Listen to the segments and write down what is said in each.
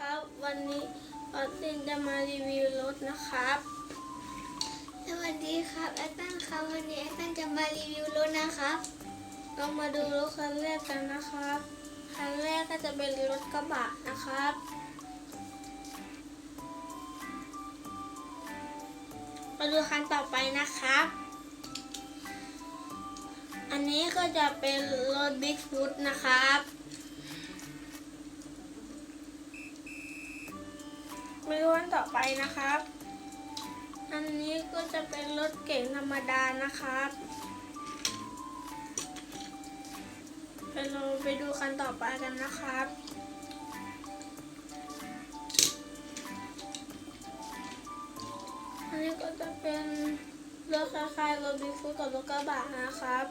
ครับ วันนี้ออสตินจะมารีวิวรถนะครับ สวัสดีครับแอตตันครับวันนี้แอตตันจะมารีวิวรถนะครับเรามาดูรถคันแรกกันนะครับคันแรกก็จะเป็นรถกระบะนะครับ มาดูคันต่อไปนะครับ อันนี้ก็จะเป็นรถบิ๊กฟุตนะครับ มาดูคันต่อไปนะครับ อันนี้ก็จะเป็นรถเก๋งธรรมดานะครับไปเราไปดูคันต่อไปกันนะครับอันนี้ก็จะเป็นรถคล้ายๆรถบิ๊กฟุตกับรถกระบะนะครับ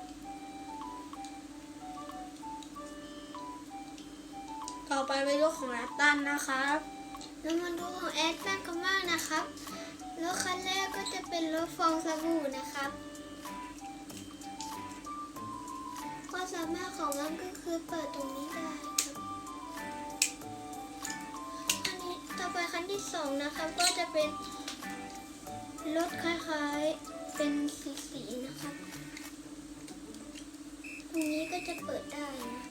ต่อไปไปดูของแอตตันนะครับ เรามาดูของแอตตันกันบ้างนะครับ รถคันแรกก็จะเป็นรถฟองสบู่นะครับความสามารถของมันก็คือเปิดตรงนี้ได้ครับ อันนี้ต่อไปคันที่สองนะครับก็จะเป็นรถคล้ายๆเป็นสีๆนะครับ ตรงนี้ก็จะเปิดได้นะ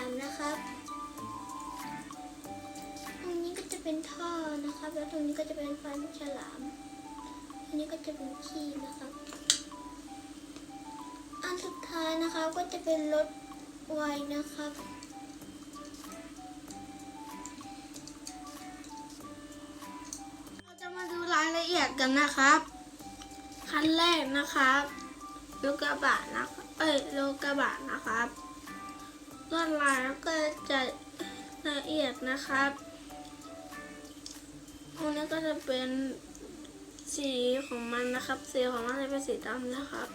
ามนะครับ ตรงนี้ก็จะเป็นท่อนะครับ แล้วตรงนี้ก็จะเป็นฟันฉลามอันนี้ก็จะเป็นขี้นะครับ อันสุดท้ายนะครับก็จะเป็นรถไวนะครับเราจะมาดูรายละเอียดกันนะครับคันแรกนะครับรถกระบะนะครับ เอ้ยรถกระบะนะครับ ลายก็จะละเอียดนะครับตรงนี้ก็จะเป็นสีของมันนะครับ สีของมันจะเป็นสีดำนะครับ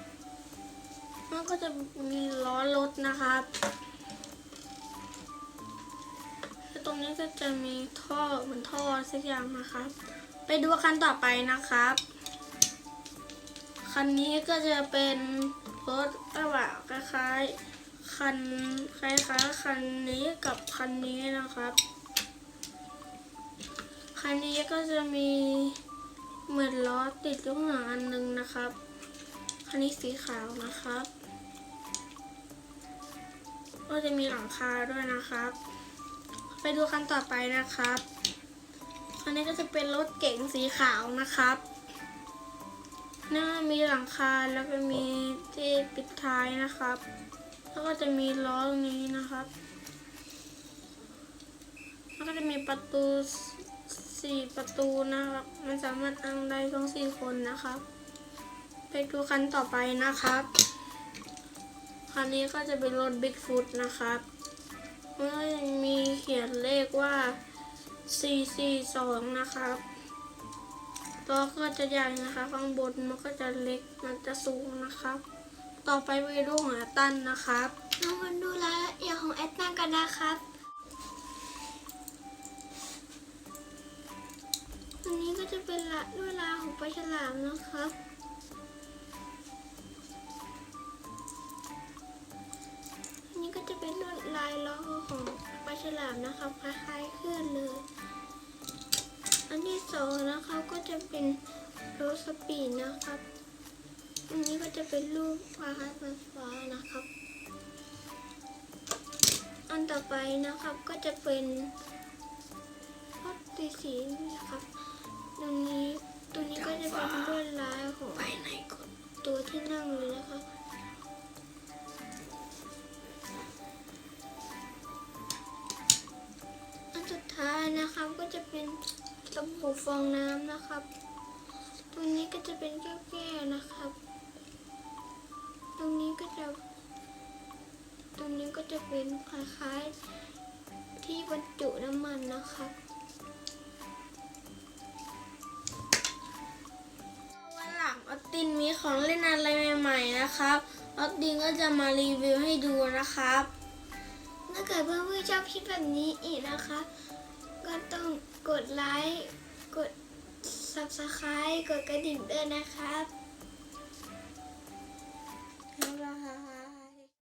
มันก็จะมีล้อรถนะครับแตรงนี้ก็จะมีท่อเหมือนท่อสักอย่างนะครับ ไปดูคันต่อไปนะครับ คันนี้ก็จะเป็นรถกระบะคล้ายๆ คันคล้ายๆคันนี้กับคันนี้นะครับ คันนี้ก็จะมีเหมือนล้อติดลูกหนังอันหนึงนะครับ คันนี้สีขาวนะครับ ก็จะมีหลังคาด้วยนะครับ ไปดูคันต่อไปนะครับ คันนี้ก็จะเป็นรถเก๋งสีขาวนะครับหน้ามีหลังคาแล้วก็มีที่ปิดท้ายนะครับ แล้วก็จะมีล้อตรงนี้นะครับ แล้วก็จะมีประตูสี่ประตูนะครับ มันสามารถนั่งได้ทั้งสี่คนนะครับ ไปดูคันต่อไปนะครับ คันนี้ก็จะเป็นรถบิ๊กฟุตนะครับแล้วก็ยังมีเขียนเลขว่า 442 นะครับตัวก็จะใหญ่นะคะ ข้างบนมันก็จะเล็ก มันจะสูงนะครับ ต่อไปไปดูของแอาตันนะครับเรามาดูรายละเอียดของแอตตันกันนะครับอันนี้ก็จะเป็นละด้วยลาของปลาฉลามนะครับอันนี้ก็จะเป็นลวดลายล้อของปลาฉลามนะครับคล้ายๆคลื่นเลย อันที่สองนะครับก็จะเป็นโรสสปีดนะครับ อันนี้ก็จะเป็นรูปคล้ายๆไฟฟ้านะครับ อันต่อไปนะครับก็จะเป็นรถตีสีนะครับตรงนี้ตรงนี้ก็จะเป็นลวดลายของไไตัวที่นั่งเลยนะครับอันสุดท้ายนะครับก็จะเป็นสบู่ฟองน้ำนะครับตรงนี้ก็จะเป็นแก้วๆนะครับ รงนี้ก็จะ ตรงนี้ก็จะเป็นคล้ายๆที่บรรจุน้ำมันนะครับวันหลังออสตินมีของเล่นอะไรใหม่ๆนะครับออสตินก็จะมารีวิวให้ดูนะครับถ้าเกิดเพื่อนๆชอบคลิปแบบนี้อีกนะคะ ก็ต้องกดไลค์กด subscribe กดกระดิ่งด้วยนะครับ